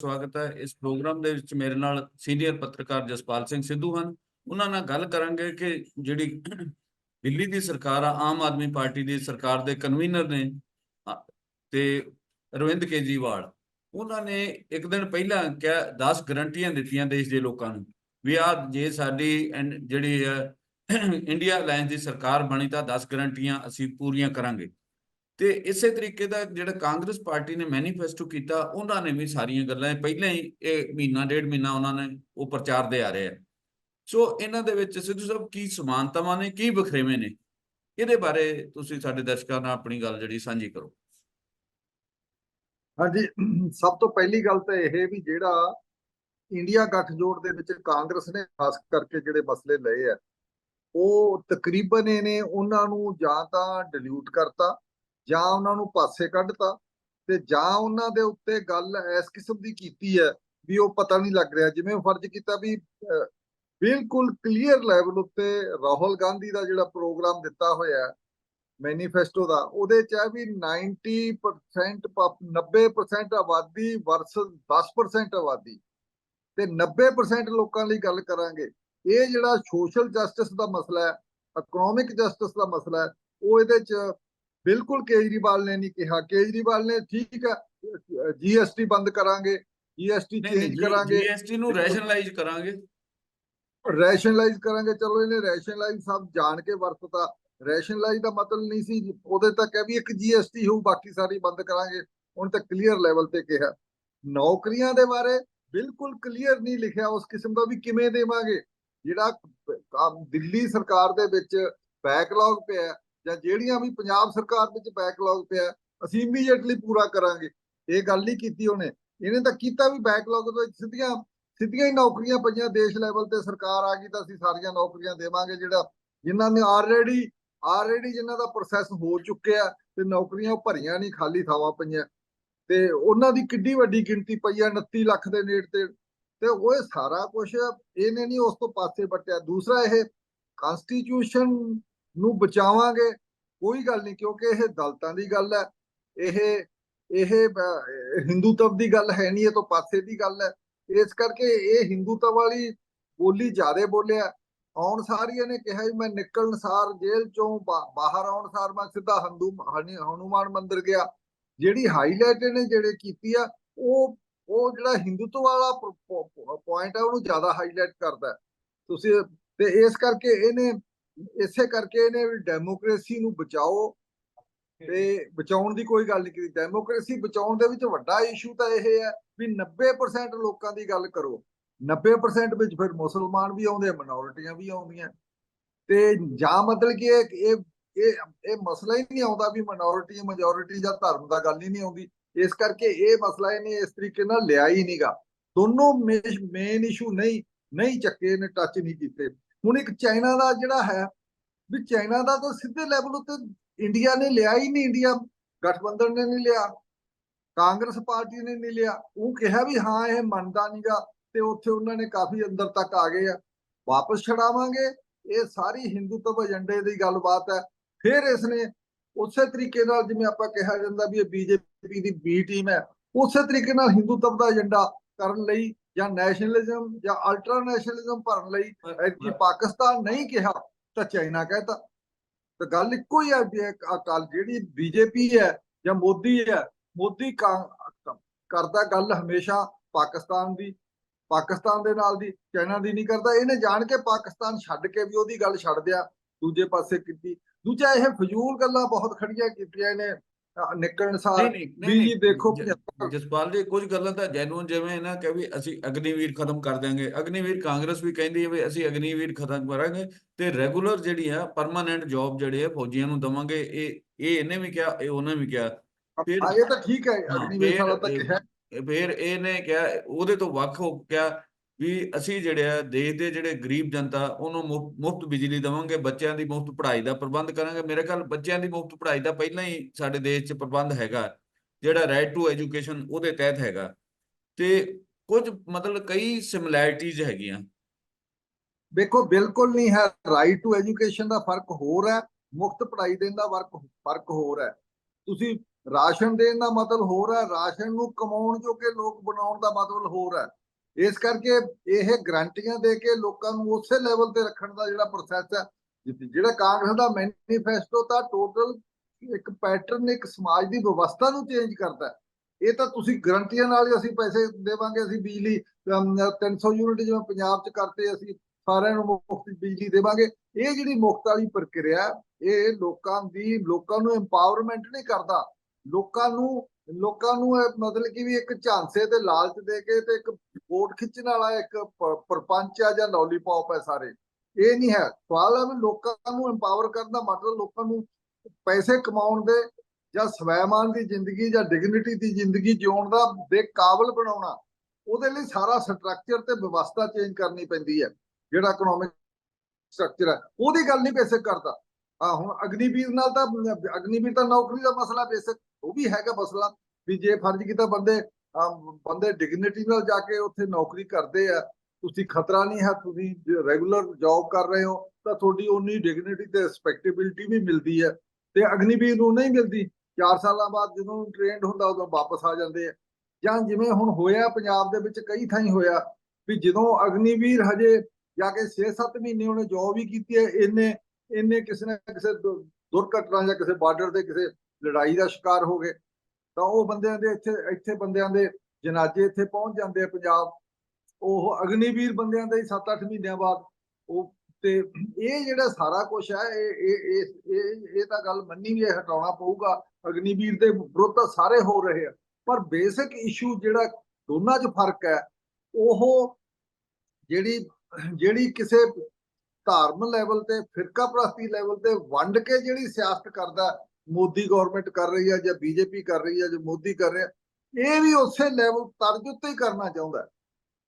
ਸਵਾਗਤ ਹੈ। ਇਸ ਪ੍ਰੋਗਰਾਮ ਦੇ ਵਿੱਚ ਮੇਰੇ ਨਾਲ ਸੀਨੀਅਰ ਪੱਤਰਕਾਰ ਜਸਪਾਲ ਸਿੰਘ ਸਿੱਧੂ ਹਨ। ਉਹਨਾਂ ਨਾਲ ਗੱਲ ਕਰਾਂਗੇ ਕਿ ਜਿਹੜੀ ਦਿੱਲੀ ਦੀ ਸਰਕਾਰ ਆ, ਆਮ ਆਦਮੀ ਪਾਰਟੀ ਦੀ ਸਰਕਾਰ ਦੇ ਕਨਵੀਨਰ ਨੇ ਤੇ ਅਰਵਿੰਦ ਕੇਜਰੀਵਾਲ। ਉਹਨਾਂ ਨੇ ਇੱਕ ਦਿਨ ਪਹਿਲਾਂ ਕਿਹਾ 10 ਗਰੰਟੀਆਂ ਦਿੱਤੀਆਂ ਦੇਸ਼ ਦੇ ਲੋਕਾਂ ਨੂੰ ਵੀ ਆ ਜੇ ਸਾਡੀ ਜਿਹੜੀ ਹੈ, ਇੰਡੀਆ ਅਲਾਈਅੰਸ ਦੀ ਸਰਕਾਰ ਬਣੀ ਤਾਂ 10 ਗਰੰਟੀਆਂ ਅਸੀਂ ਪੂਰੀਆਂ ਕਰਾਂਗੇ। ਤੇ ਇਸੇ ਤਰੀਕੇ ਦਾ ਜਿਹੜਾ ਕਾਂਗਰਸ ਪਾਰਟੀ ਨੇ ਮੈਨੀਫੈਸਟੋ ਕੀਤਾ, ਉਹਨਾਂ ਨੇ ਵੀ ਸਾਰੀਆਂ ਗੱਲਾਂ, ਪਹਿਲਾਂ ਹੀ ਇਹ ਮਹੀਨਾ, ਡੇਢ ਮਹੀਨਾ ਉਹਨਾਂ ਨੇ ਉਹ ਪ੍ਰਚਾਰ ਦੇ ਆ ਰਹੇ ਆ। ਸੋ ਇਹਨਾਂ ਦੇ ਵਿੱਚ ਸਿੱਧੂ ਸਾਹਿਬ ਕੀ ਸਮਾਨਤਾਵਾਂ ਨੇ, ਕੀ ਵਖਰੇਵੇਂ ਨੇ? ਇਹਦੇ ਬਾਰੇ ਤੁਸੀਂ ਸਾਡੇ ਦਰਸ਼ਕਾਂ ਨਾਲ ਆਪਣੀ ਗੱਲ ਜਿਹੜੀ ਸਾਂਝੀ ਕਰੋ। ਹਾਂਜੀ, ਸਭ ਤੋਂ ਪਹਿਲੀ ਗੱਲ ਤਾਂ ਇਹ ਵੀ ਜਿਹੜਾ ਇੰਡੀਆ ਗੱਠਜੋੜ ਦੇ ਵਿੱਚ ਕਾਂਗਰਸ ਨੇ ਖਾਸ ਕਰਕੇ ਜਿਹੜੇ ਮਸਲੇ ਲਏ ਆ, ਉਹ ਤਕਰੀਬਨ ਇਹਨੇ ਉਹਨਾਂ ਨੂੰ ਜਾਂ ਤਾਂ ਡਿਲੂਟ ਕਰਤਾ ਜਾਂ ਉਹਨਾਂ ਨੂੰ ਪਾਸੇ ਕੱਢਤਾ ਤੇ ਜਾਂ ਉਹਨਾਂ ਦੇ ਉੱਤੇ ਗੱਲ ਇਸ ਕਿਸਮ ਦੀ ਕੀਤੀ ਹੈ ਵੀ ਉਹ ਪਤਾ ਨਹੀਂ ਲੱਗ ਰਿਹਾ। ਜਿਵੇਂ ਫਰਜ਼ ਕੀਤਾ ਵੀ ਬਿਲਕੁਲ ਕਲੀਅਰ ਲੈਵਲ ਉੱਤੇ ਰਾਹੁਲ ਗਾਂਧੀ ਦਾ ਜਿਹੜਾ ਪ੍ਰੋਗਰਾਮ ਦਿੱਤਾ ਹੋਇਆ ਹੈ ਮੈਨੀਫੈਸਟੋ ਦਾ, ਉਹਦੇ ਚ ਹੈ ਵੀ 90% ਪਪ- 90% ਆਬਾਦੀ ਵਰਸਸ 10% ਆਬਾਦੀ। ਤੇ 90% ਲੋਕਾਂ ਲਈ ਗੱਲ ਕਰਾਂਗੇ, ਇਹ ਜਿਹੜਾ ਸੋਸ਼ਲ ਜਸਟਿਸ ਦਾ ਮਸਲਾ ਹੈ ਇਕਨੋਮਿਕ ਜਸਟਿਸ ਦਾ ਮਸਲਾ ਹੈ, ਉਹ ਇਹਦੇ ਚ ਬਿਲਕੁਲ ਕੇਜਰੀਵਾਲ ਨੇ ਨਹੀਂ ਕਿਹਾ। ਕੇਜਰੀਵਾਲ ਨੇ ਠੀਕ ਹੈ ਜੀਐਸਟੀ ਬੰਦ ਕਰਾਂਗੇ ਜੀਐਸਟੀ ਚੇਂਜ ਕਰਾਂਗੇ। ਜੀਐਸਟੀ ਨੂੰ ਰੈਸ਼ਨਲਾਈਜ਼ ਕਰਾਂਗੇ। ਰੈਸ਼ਨਲਾਈਜ਼ ਕਰਾਂਗੇ ਚਲੋ ਇਹਨੇ ਰੈਸ਼ਨਲਾਈਜ਼ ਸਭ ਜਾਣ ਕੇ ਵਰਤਤਾ। ਰੈਸ਼ਨਲਾਈਜ਼ ਦਾ ਮਤਲਬ ਨਹੀਂ ਸੀ ਉਹਦੇ ਤੱਕ ਹੈ ਵੀ ਇੱਕ ਜੀਐਸਟੀ ਹੋਊ ਬਾਕੀ ਸਾਰੀ ਬੰਦ ਕਰਾਂਗੇ। ਹੁਣ ਤਾਂ ਕਲੀਅਰ ਲੈਵਲ ਤੇ ਕਿਹਾ। ਨੌਕਰੀਆਂ ਦੇ ਬਾਰੇ ਬਿਲਕੁਲ ਕਲੀਅਰ ਨਹੀਂ ਲਿਖਿਆ ਉਸ ਕਿਸਮ ਦਾ ਵੀ ਕਿਵੇਂ ਦੇਵਾਂਗੇ? ਜਿਹੜਾ ਦਿੱਲੀ ਸਰਕਾਰ ਦੇ ਵਿੱਚ ਬੈਕਲੌਗ ਪਿਆ ਜਾਂ ਜਿਹੜੀਆਂ ਵੀ ਪੰਜਾਬ ਸਰਕਾਰ ਵਿੱਚ ਬੈਕਲੌਗ ਪਿਆ, ਅਸੀਂ ਇਮੀਡੀਏਟਲੀ ਪੂਰਾ ਕਰਾਂਗੇ। ਇਹ ਗੱਲ ਨਹੀਂ ਕੀਤੀ ਉਹਨੇ। ਇਹਨੇ ਤਾਂ ਕੀਤਾ ਵੀ ਬੈਕਲੌਗ ਤੋਂ ਸਿੱਧੀਆਂ ਸਿੱਧੀਆਂ ਹੀ ਨੌਕਰੀਆਂ ਪਈਆਂ ਦੇਸ਼ ਲੈਵਲ ਤੇ। ਸਰਕਾਰ ਆ ਗਈ ਤਾਂ ਅਸੀਂ ਸਾਰੀਆਂ ਨੌਕਰੀਆਂ ਦੇਵਾਂਗੇ ਜਿਹੜਾ ਜਿਨ੍ਹਾਂ ਨੇ ਆਲਰੇਡੀ ਆਲਰੇਡੀ ਜਿਨ੍ਹਾਂ ਦਾ ਪ੍ਰੋਸੈਸ ਹੋ ਚੁੱਕਿਆ ਤੇ ਨੌਕਰੀਆਂ ਉਹ ਭਰੀਆਂ ਨਹੀਂ, ਖਾਲੀ ਥਾਵਾਂ ਪਈਆਂ। ਤੇ ਉਹਨਾਂ ਦੀ ਕਿੱਡੀ ਵੱਡੀ ਗਿਣਤੀ ਪਈ ਆ 29 ਲੱਖ ਦੇ ਨੇੜ ਤੇ। ਤੇ ਉਹ ਇਹ ਸਾਰਾ ਕੁਝ ਇਹਨੇ ਨਹੀਂ ਉਸ ਤੋਂ ਪਾਸੇ ਵੱਟਿਆ। ਦੂਸਰਾ ਇਹ ਕਨਸਟੀਟਿਊਸ਼ਨ ਨੂੰ ਬਚਾਵਾਂਗੇ, ਕੋਈ ਗੱਲ ਨਹੀਂ, ਕਿਉਂਕਿ ਇਹ ਦਲਤਾਂ ਦੀ ਗੱਲ ਹੈ, ਇਹ ਇਹ ਹਿੰਦੂਤਵ ਦੀ ਗੱਲ ਹੈ ਨਹੀਂ, ਇਹ ਤਾਂ ਪਾਸੇ ਦੀ ਗੱਲ ਹੈ। ਇਸ ਕਰਕੇ ਇਹ ਹਿੰਦੂਤਵ ਵਾਲੀ ਬੋਲੀ ਜ਼ਿਆਦਾ ਬੋਲਿਆ। ਆਉਣ ਸਾਰ ਹੀ ਕਿਹਾ ਵੀ ਮੈਂ ਨਿਕਲਣ ਸਾਰ ਜੇਲ੍ਹ ਚੋਂ ਬਾਹਰ ਆਉਣ ਸਾਰ ਮੈਂ ਸਿੱਧਾ ਹੰਦੂ, ਹਨੀ- ਹਨੂਮਾਨ ਮੰਦਿਰ ਗਿਆ। ਜਿਹੜੀ ਹਾਈਲਾਈਟ ਇਹਨੇ ਜਿਹੜੇ ਕੀਤੀ ਆ, ਉਹ ਉਹ ਜਿਹੜਾ ਹਿੰਦੂਤਵ ਵਾਲਾ ਪੁਆਇੰਟ ਆ, ਉਹਨੂੰ ਜ਼ਿਆਦਾ ਹਾਈਲਾਈਟ ਕਰਦਾ। ਤੁਸੀਂ, ਤੇ ਇਸ ਕਰਕੇ ਇਹਨੇ ਇਸੇ ਕਰਕੇ ਇਹਨੇ ਵੀ ਡੈਮੋਕ੍ਰੇਸੀ ਨੂੰ ਬਚਾਓ ਤੇ ਬਚਾਉਣ ਦੀ ਕੋਈ ਗੱਲ ਨਹੀਂ ਕੀਤੀ। ਡੈਮੋਕ੍ਰੇਸੀ ਬਚਾਉਣ ਦੇ ਵਿੱਚ ਵੱਡਾ ਇਸ਼ੂ ਤਾਂ ਇਹ ਹੈ ਵੀ 90% ਲੋਕਾਂ ਦੀ ਗੱਲ ਕਰੋ। 90% ਵਿੱਚ ਫਿਰ ਮੁਸਲਮਾਨ ਵੀ ਆਉਂਦੇ ਆ ਵੀ ਆਉਂਦੀਆਂ। ਤੇ ਜਾਂ ਮਤਲਬ ਕਿ ਇਹ ਇਹ ਇਹ ਮਸਲਾ ਹੀ ਨਹੀਂ ਆਉਂਦਾ ਵੀ ਮਿਨੋਰਿਟੀ ਮੈਜੋਰਿਟੀ ਜਾਂ ਧਰਮ ਦਾ ਗੱਲ ਹੀ ਨਹੀਂ ਆਉਂਦੀ। ਇਸ ਕਰਕੇ ਇਹ ਮਸਲਾ ਇਹਨੇ ਇਸ ਤਰੀਕੇ ਨਾਲ ਲਿਆ ਹੀ ਨਹੀਂਗਾ ਦੋਨੋਂ ਮੇਨ ਇਸ਼ੂ ਨਹੀਂ ਨਹੀਂ ਚੱਕੇ ਨੇ ਟੱਚ ਨਹੀਂ ਕੀਤੇ। ਹੁਣ ਇੱਕ ਚਾਈਨਾ ਦਾ ਜਿਹੜਾ ਹੈ, ਵੀ ਚਾਈਨਾ ਦਾ ਤਾਂ ਸਿੱਧੇ ਲੈਵਲ ਉੱਤੇ ਇੰਡੀਆ ਨੇ ਲਿਆ ਹੀ ਨਹੀਂ ਇੰਡੀਆ ਗਠਬੰਧਨ ਨੇ ਨਹੀਂ ਲਿਆ, ਕਾਂਗਰਸ ਪਾਰਟੀ ਨੇ ਨਹੀਂ ਲਿਆ। ਉਹ ਕਿਹਾ ਵੀ ਹਾਂ, ਇਹ ਮੰਨਦਾ ਨਹੀਂਗਾ ਤੇ ਉੱਥੇ ਉਹਨਾਂ ਨੇ ਕਾਫੀ ਅੰਦਰ ਤੱਕ ਆ ਗਏ ਆ। ਵਾਪਸ ਛਡਾਵਾਂਗੇ। ਇਹ ਸਾਰੀ ਹਿੰਦੂਤਵ ਏਜੰਡੇ ਦੀ ਗੱਲਬਾਤ ਹੈ। ਫਿਰ ਇਸ ਨੇ ਉਸੇ ਤਰੀਕੇ ਨਾਲ ਜਿਵੇਂ ਆਪਾਂ ਕਿਹਾ ਜਾਂਦਾ ਵੀ ਇਹ ਬੀਜੇਪੀ ਦੀ ਬੀ ਟੀਮ ਹੈ, ਉਸੇ ਤਰੀਕੇ ਨਾਲ ਹਿੰਦੂਤਵ ਦਾ ਏਜੰਡਾ ਕਰਨ ਲਈ ਜਾਂ ਨੈਸ਼ਨਲਿਜ਼ਮ ਜਾਂ ਅਲਟਰਾ ਨੈਸ਼ਨਲਿਜ਼ਮ ਭਰਨ ਲਈ ਕਿ ਪਾਕਿਸਤਾਨ ਨਹੀਂ ਕਿਹਾ ਤਾਂ ਚਾਈਨਾ ਕਹਿਤਾ। ਤਾਂ ਗੱਲ ਇੱਕੋ ਹੀ ਹੈ ਅਕਾਲ ਜਿਹੜੀ ਬੀਜੇਪੀ ਹੈ ਜਾਂ ਮੋਦੀ ਹੈ ਮੋਦੀ ਕਾਂ- ਕਰਦਾ ਗੱਲ ਹਮੇਸ਼ਾ ਪਾਕਿਸਤਾਨ ਦੀ ਪਾਕਿਸਤਾਨ ਦੇ ਨਾਲ ਦੀ ਚਾਈਨਾ ਦੀ ਨਹੀਂ ਕਰਦਾ। ਇਹਨੇ ਜਾਣ ਕੇ ਪਾਕਿਸਤਾਨ ਛੱਡ ਕੇ ਵੀ ਉਹਦੀ ਗੱਲ ਛੱਡ ਦਿਆ ਦੂਜੇ ਪਾਸੇ ਕੀਤੀ। ਦੂਜਾ ਇਹ ਫਜ਼ੂਲ ਗੱਲਾਂ ਬਹੁਤ ਖੜੀਆਂ ਕੀਤੀਆਂ ਇਹਨੇ। ਅਹ ਨਿਕਲਣ ਸਾਰ ਨਹੀਂ ਨਹੀਂ ਜੀ ਦੇਖੋ ਜ- 75 ਜਸਪਾਲ ਜੀ ਕੁਝ ਗੱਲਾਂ ਤਾਂ ਜੈਨੂਨ ਜਿਵੇਂ ਨਾ ਕਿ ਵੀ ਅਸੀਂ ਅਗਨੀਵੀਰ ਖਤਮ ਕਰ ਦਿਆਂਗੇ। ਅਗਨੀਵੀਰ ਕਾਂਗਰਸ ਵੀ ਕਹਿੰਦੀ ਹੈ ਵੀ ਅਸੀਂ ਅਗਨੀਵੀਰ ਖਤਮ ਕਰਾਂਗੇ ਤੇ ਰੈਗੂਲਰ ਜਿਹੜੀ ਆ ਪਰਮਾਨੈਂਟ ਜੌਬ ਜਿਹੜੇ ਆ ਫੌਜੀਆਂ ਨੂੰ ਦਵਾਂਗੇ। ਇਹ ਇਹ ਇਹਨੇ ਵੀ ਕਿਹਾ ਇਹ ਉਹਨੇ ਵੀ ਕਿਹਾ। ਫਿਰ- ਇਹ ਤਾਂ ਠੀਕ ਹੈ ਅਗਨੀਵੇਸ਼ ਵਾਲਾ ਤਾਂ ਫਿਰ ਕਿਹਾ ਫਿਰ ਇਹਨੇ ਕਿਹਾ ਉਹਦੇ ਤੋਂ ਵੱਖ ਹੋ ਗਿਆ ਵੀ ਅਸੀਂ ਜਿਹੜੇ ਆ, ਦੇਸ਼ ਦੇ ਜਿਹੜੇ ਗਰੀਬ ਜਨਤਾ, ਉਹਨੂੰ ਮੁਫਤ ਬਿਜਲੀ ਦੇਵਾਂਗੇ, ਬੱਚਿਆਂ ਦੀ ਮੁਫਤ ਪੜ੍ਹਾਈ ਦਾ ਪ੍ਰਬੰਧ ਕਰਾਂਗੇ। ਮੇਰੇ ਖਿਆਲ ਬੱਚਿਆਂ ਦੀ ਮੁਫਤ ਪੜ੍ਹਾਈ ਦਾ ਪਹਿਲਾਂ ਹੀ ਸਾਡੇ ਦੇਸ਼ 'ਚ ਪ੍ਰਬੰਧ ਹੈਗਾ, ਜਿਹੜਾ ਰਾਈਟ ਟੂ ਐਜੂਕੇਸ਼ਨ ਉਹਦੇ ਤਹਿਤ ਹੈਗਾ। ਤੇ ਕੁਝ ਮਤਲਬ ਕਈ ਸਿਮਿਲੈਰਿਟੀਜ਼ ਹੈਗੀਆਂ। ਦੇਖੋ, ਬਿਲਕੁਲ ਨਹੀਂ ਹੈ। ਰਾਈਟ ਟੂ ਐਜੂਕੇਸ਼ਨ ਦਾ ਫ਼ਰਕ ਹੋਰ ਹੈ, ਮੁਫਤ ਪੜ੍ਹਾਈ ਦੇਣ ਦਾ ਵਰਕ, ਫ਼ਰਕ ਹੋਰ ਹੈ। ਤੁਸੀਂ ਰਾਸ਼ਨ ਦੇਣ ਦਾ ਮਤਲਬ ਹੋਰ ਹੈ, ਰਾਸ਼ਨ ਨੂੰ ਕਮਾਉਣ ਜੋਗੇ ਲੋਕ ਬਣਾਉਣ ਦਾ ਮਤਲਬ ਹੋਰ ਹੈ। ਇਸ ਕਰਕੇ ਇਹ ਗਰੰਟੀਆਂ ਦੇ ਕੇ ਲੋਕਾਂ ਨੂੰ ਉਸੇ ਲੈਵਲ ਤੇ ਰੱਖਣ ਦਾ ਜਿਹੜਾ ਪ੍ਰੋਸੈਸ ਹੈ ਜਿਹੜਾ ਕਾਂਗਰਸ ਦਾ ਮੈਨੀਫੈਸਟੋ ਤਾਂ ਟੋਟਲ ਇੱਕ ਪੈਟਰਨ ਇੱਕ ਸਮਾਜ ਦੀ ਵਿਵਸਥਾ ਨੂੰ ਚੇਂਜ ਕਰਦਾ ਇਹ ਤਾਂ ਤੁਸੀਂ ਗਰੰਟੀਆਂ ਨਾਲ ਹੀ ਅਸੀਂ ਪੈਸੇ ਦੇਵਾਂਗੇ ਅਸੀਂ ਬਿਜਲੀ ਅਮ, 300 ਯੂਨਿਟ ਜਿਵੇਂ ਪੰਜਾਬ 'ਚ ਕਰਤੇ ਅਸੀਂ ਸਾਰਿਆਂ ਨੂੰ ਮੁਫਤ ਬਿਜਲੀ ਦੇਵਾਂਗੇ। ਇਹ ਜਿਹੜੀ ਮੁਫਤ ਵਾਲੀ ਪ੍ਰਕਿਰਿਆ ਇਹ ਲੋਕਾਂ ਦੀ ਲੋਕਾਂ ਨੂੰ ਐਮਪਾਵਰਮੈਂਟ ਨਹੀਂ ਕਰਦਾ। ਲੋਕਾਂ ਨੂੰ ਲੋਕਾਂ ਨੂੰ ਇਹ ਮਤਲਬ ਕਿ ਵੀ ਇੱਕ ਝਾਂਸੇ ਤੇ ਲਾਲਚ ਦੇ ਕੇ ਤੇ ਇੱਕ ਵੋਟ ਖਿੱਚਣ ਵਾਲਾ ਇੱਕ ਪਰਪੰਚ ਪ੍ਰਪੰਚ ਆ ਜਾਂ ਲੋਲੀਪੌਪ ਹੈ ਸਾਰੇ। ਇਹ ਨਹੀਂ ਹੈ। ਸਵਾਲ ਹੈ ਵੀ ਲੋਕਾਂ ਨੂੰ ਐਮਪਾਵਰ ਕਰਨ ਦਾ ਮਤਲਬ ਲੋਕਾਂ ਨੂੰ ਪੈਸੇ ਕਮਾਉਣ ਦੇ ਜਾਂ ਸਵੈਮਾਨ ਦੀ ਜ਼ਿੰਦਗੀ ਜਾਂ ਡਿਗਨਿਟੀ ਦੀ ਜ਼ਿੰਦਗੀ ਜਿਉਣ ਦਾ ਦੇ ਕਾਬਲ ਬਣਾਉਣਾ, ਉਹਦੇ ਲਈ ਸਾਰਾ ਸਟਰਕਚਰ ਤੇ ਵਿਵਸਥਾ ਚੇਂਜ ਕਰਨੀ ਪੈਂਦੀ ਹੈ। ਜਿਹੜਾ ਇਕਨੋਮਿਕ ਸਟਰਕਚਰ ਹੈ ਉਹਦੀ ਗੱਲ ਨਹੀਂ ਬੇਸਿਕ ਕਰਦਾ। ਆ ਹੁਣ ਅਗਨੀਵੀਰ ਨਾਲ ਤਾਂ, ਅਗਨੀਵੀਰ ਤਾਂ ਨੌਕਰੀ ਦਾ ਮਸਲਾ ਬੇਸਿਕ ਉਹ ਵੀ ਹੈਗਾ ਮਸਲਾ ਵੀ ਜੇ ਫਰਜ਼ ਕੀਤਾ ਬੰਦੇ ਬੰਦੇ ਡਿਗਨਿਟੀ ਨਾਲ ਜਾ ਕੇ ਉੱਥੇ ਨੌਕਰੀ ਕਰਦੇ ਆ, ਤੁਸੀਂ ਖਤਰਾ ਨਹੀਂ ਹੈ, ਤੁਸੀਂ ਰੈਗੂਲਰ ਜੌਬ ਕਰ ਰਹੇ ਹੋ, ਤਾਂ ਤੁਹਾਡੀ ਉਨੀ ਡਿਗਨਿਟੀ ਤੇ ਰਿਸਪੈਕਟੇਬਿਲਟੀ ਵੀ ਮਿਲਦੀ ਹੈ ਤੇ ਅਗਨੀਵੀਰ ਨੂੰ ਨਹੀਂ ਮਿਲਦੀ। 4 ਸਾਲਾਂ ਬਾਅਦ ਜਦੋਂ ਟ੍ਰੇਨਡ ਹੁੰਦਾ, ਉਦੋਂ ਵਾਪਸ ਆ ਜਾਂਦੇ ਆ। ਜਾਂ ਜਿਵੇਂ ਹੁਣ ਹੋਇਆ ਪੰਜਾਬ ਦੇ ਵਿੱਚ ਕਈ ਥਾਈਂ ਹੋਇਆ ਵੀ ਜਦੋਂ ਅਗਨੀਵੀਰ ਹਜੇ ਜਾ ਕੇ 6-7 ਮਹੀਨੇ ਉਹਨੇ ਜੌਬ ਹੀ ਕੀਤੀ ਹੈ, ਇੰਨੇ ਇੰਨੇ ਕਿਸੇ ਨਾ ਕਿਸੇ ਦੁਰਘਟਨਾ ਜਾਂ ਕਿਸੇ ਬਾਰਡਰ ਤੇ ਕਿਸੇ ਲੜਾਈ ਦਾ ਸ਼ਿਕਾਰ ਹੋ ਗਏ, ਤਾਂ ਉਹ ਬੰਦਿਆਂ ਦੇ ਇੱਥੇ ਇੱਥੇ ਬੰਦਿਆਂ ਦੇ ਜਨਾਜ਼ੇ ਇੱਥੇ ਪਹੁੰਚ ਜਾਂਦੇ ਆ ਪੰਜਾਬ। ਉਹ ਅਗਨੀਵੀਰ ਬੰਦਿਆਂ ਦੇ 7-8 ਮਹੀਨਿਆਂ ਬਾਅਦ ਉਹ ਤੇ ਇਹ ਜਿਹੜਾ ਸਾਰਾ ਕੁਝ ਹੈ ਇਹ ਇਹ ਇਹ ਤਾਂ ਗੱਲ ਮੰਨੀ ਵੀ ਹੈ ਹਟਾਉਣਾ ਪਊਗਾ। ਅਗਨੀਵੀਰ ਦੇ ਵਿਰੁੱਧ ਤਾਂ ਸਾਰੇ ਹੋ ਰਹੇ ਆ। ਪਰ ਬੇਸਿਕ ਇਸ਼ੂ ਜਿਹੜਾ ਦੋਨਾਂ 'ਚ ਫ਼ਰਕ ਹੈ, ਉਹ ਜਿਹੜੀ ਜਿਹੜੀ ਕਿਸੇ ਧਾਰਮ ਲੈਵਲ ਤੇ ਫਿਰਕਾ ਪ੍ਰਸਤੀ ਲੈਵਲ ਤੇ ਵੰਡ ਕੇ ਜਿਹੜੀ ਸਿਆਸਤ ਕਰਦਾ ਮੋਦੀ ਗਵਰਨਮੈਂਟ ਕਰ ਰਹੀ ਹੈ ਜਾਂ ਬੀਜੇਪੀ ਕਰ ਰਹੀ ਹੈ ਜਾਂ ਮੋਦੀ ਕਰ ਰਿਹਾ, ਇਹ ਵੀ ਉਸੇ ਲੈਵਲ ਤਰਜ ਉੱਤੇ ਹੀ ਕਰਨਾ ਚਾਹੁੰਦਾ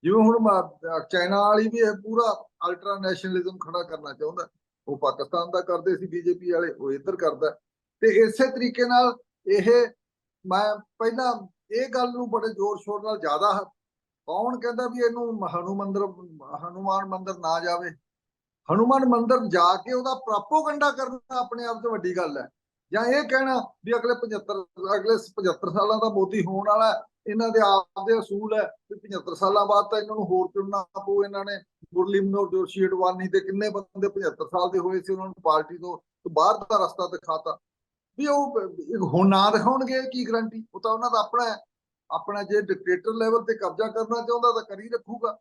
ਜਿਵੇਂ ਹੁਣ ਮ- ਚਾਈਨਾ ਵਾਲੀ ਵੀ ਇਹ ਪੂਰਾ ਅਲਟਰਾ ਨੈਸ਼ਨਲਿਜ਼ਮ ਖੜਾ ਕਰਨਾ ਚਾਹੁੰਦਾ ਉਹ ਪਾਕਿਸਤਾਨ ਦਾ ਕਰਦੇ ਸੀ ਬੀਜੇਪੀ ਵਾਲੇ, ਉਹ ਇੱਧਰ ਕਰਦਾ ਤੇ ਇਸੇ ਤਰੀਕੇ ਨਾਲ ਇਹ ਮੈਂ ਪਹਿਲਾਂ ਇਹ ਗੱਲ ਨੂੰ ਬੜੇ ਜ਼ੋਰ ਸ਼ੋਰ ਨਾਲ ਜ਼ਿਆਦਾ ਕੌਣ ਕਹਿੰਦਾ ਵੀ ਇਹਨੂੰ ਹਨੂ ਮੰਦਰ, ਹਨੂਮਾਨ ਮੰਦਰ ਨਾ ਜਾਵੇ? ਹਨੂਮਾਨ ਮੰਦਰ ਜਾ ਕੇ ਉਹਦਾ ਪ੍ਰੋਪੋਗੰਡਾ ਕਰਨਾ ਆਪਣੇ ਆਪ 'ਚ ਵੱਡੀ ਗੱਲ ਹੈ। ਜਾਂ ਇਹ ਕਹਿਣਾ ਵੀ ਅਗਲੇ 75 ਅਗਲੇ 75 ਸਾਲਾਂ ਦਾ ਮੋਦੀ ਹੋਣ ਵਾਲਾ ਇਹਨਾਂ ਦੇ ਆਪ ਦੇ ਅਸੂਲ ਹੈ ਵੀ 75 ਸਾਲਾਂ ਬਾਅਦ ਤਾਂ ਇਹਨਾਂ ਨੂੰ ਹੋਰ ਚੁਣਨਾ ਪਊ ਇਹਨਾਂ ਨੇ। ਗੁਰਲੀ ਮਨੋਹਰ ਜੋਸ਼ੀ ਅਡਵਾਨੀ ਦੇ ਕਿੰਨੇ ਬੰਦੇ 75 ਸਾਲ ਦੇ ਹੋਏ ਸੀ, ਉਹਨਾਂ ਨੂੰ ਪਾਰਟੀ ਤੋਂ ਬਾਹਰ ਦਾ ਰਸਤਾ ਦਿਖਾਤਾ। ਵੀ ਉਹ ਹੁਣ ਨਾ ਦਿਖਾਉਣਗੇ ਇਹ ਕੀ ਗਰੰਟੀ ਉਹ ਤਾਂ ਉਹਨਾਂ ਦਾ ਆਪਣਾ ਹੈ। ਆਪਣਾ ਜੇ ਡਿਕਟੇਟਰ ਲੈਵਲ ਤੇ ਕਬਜ਼ਾ ਕਰਨਾ ਚਾਹੁੰਦਾ ਤਾਂ ਕਰੀ ਰੱਖੂਗਾ।